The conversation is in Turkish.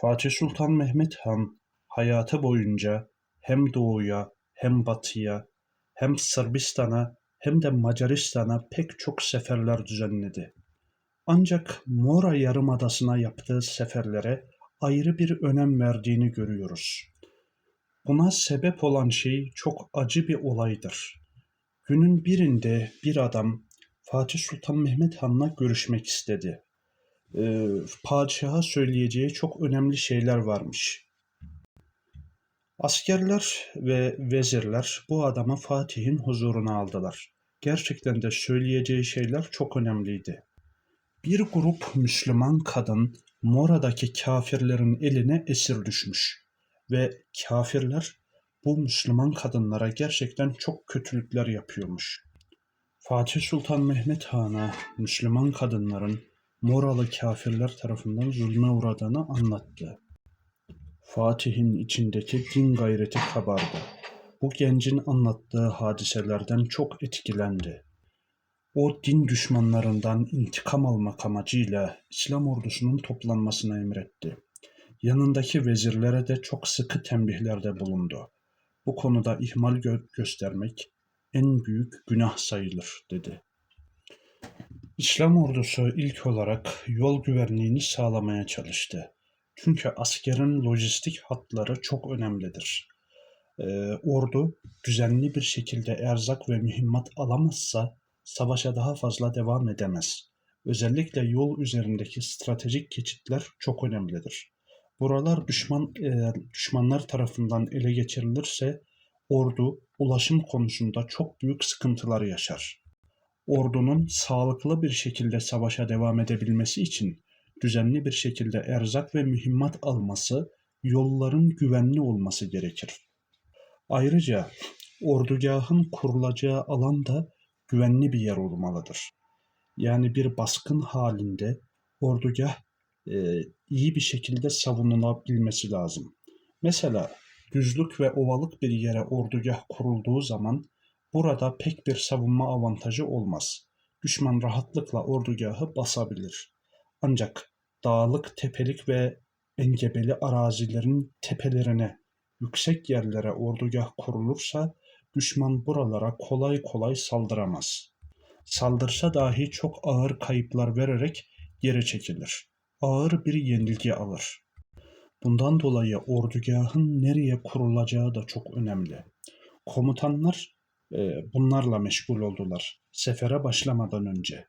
Fatih Sultan Mehmet Han hayatı boyunca hem doğuya hem batıya hem Sırbistan'a hem de Macaristan'a pek çok seferler düzenledi. Ancak Mora Yarımadası'na yaptığı seferlere ayrı bir önem verdiğini görüyoruz. Buna sebep olan şey çok acı bir olaydır. Günün birinde bir adam Fatih Sultan Mehmet Han'la görüşmek istedi. Ee, padişaha söyleyeceği çok önemli şeyler varmış. Askerler ve vezirler bu adamı Fatih'in huzuruna aldılar. Gerçekten de söyleyeceği şeyler çok önemliydi. Bir grup Müslüman kadın Mora'daki kafirlerin eline esir düşmüş ve kafirler bu Müslüman kadınlara gerçekten çok kötülükler yapıyormuş. Fatih Sultan Mehmet Han'a Müslüman kadınların Moralı kafirler tarafından zulme uğradığını anlattı. Fatih'in içindeki din gayreti kabardı. Bu gencin anlattığı hadiselerden çok etkilendi. O din düşmanlarından intikam almak amacıyla İslam ordusunun toplanmasını emretti. Yanındaki vezirlere de çok sıkı tembihlerde bulundu. Bu konuda ihmal gö- göstermek en büyük günah sayılır dedi. İslam ordusu ilk olarak yol güvenliğini sağlamaya çalıştı. Çünkü askerin lojistik hatları çok önemlidir. Ee, ordu düzenli bir şekilde erzak ve mühimmat alamazsa savaşa daha fazla devam edemez. Özellikle yol üzerindeki stratejik geçitler çok önemlidir. Buralar düşman eğer düşmanlar tarafından ele geçirilirse ordu ulaşım konusunda çok büyük sıkıntılar yaşar. Ordunun sağlıklı bir şekilde savaşa devam edebilmesi için düzenli bir şekilde erzak ve mühimmat alması, yolların güvenli olması gerekir. Ayrıca ordugahın kurulacağı alan da güvenli bir yer olmalıdır. Yani bir baskın halinde ordugah e, iyi bir şekilde savunulabilmesi lazım. Mesela düzlük ve ovalık bir yere ordugah kurulduğu zaman burada pek bir savunma avantajı olmaz. Düşman rahatlıkla ordugahı basabilir. Ancak dağlık, tepelik ve engebeli arazilerin tepelerine, yüksek yerlere ordugah kurulursa düşman buralara kolay kolay saldıramaz. Saldırsa dahi çok ağır kayıplar vererek geri çekilir. Ağır bir yenilgi alır. Bundan dolayı ordugahın nereye kurulacağı da çok önemli. Komutanlar bunlarla meşgul oldular sefere başlamadan önce.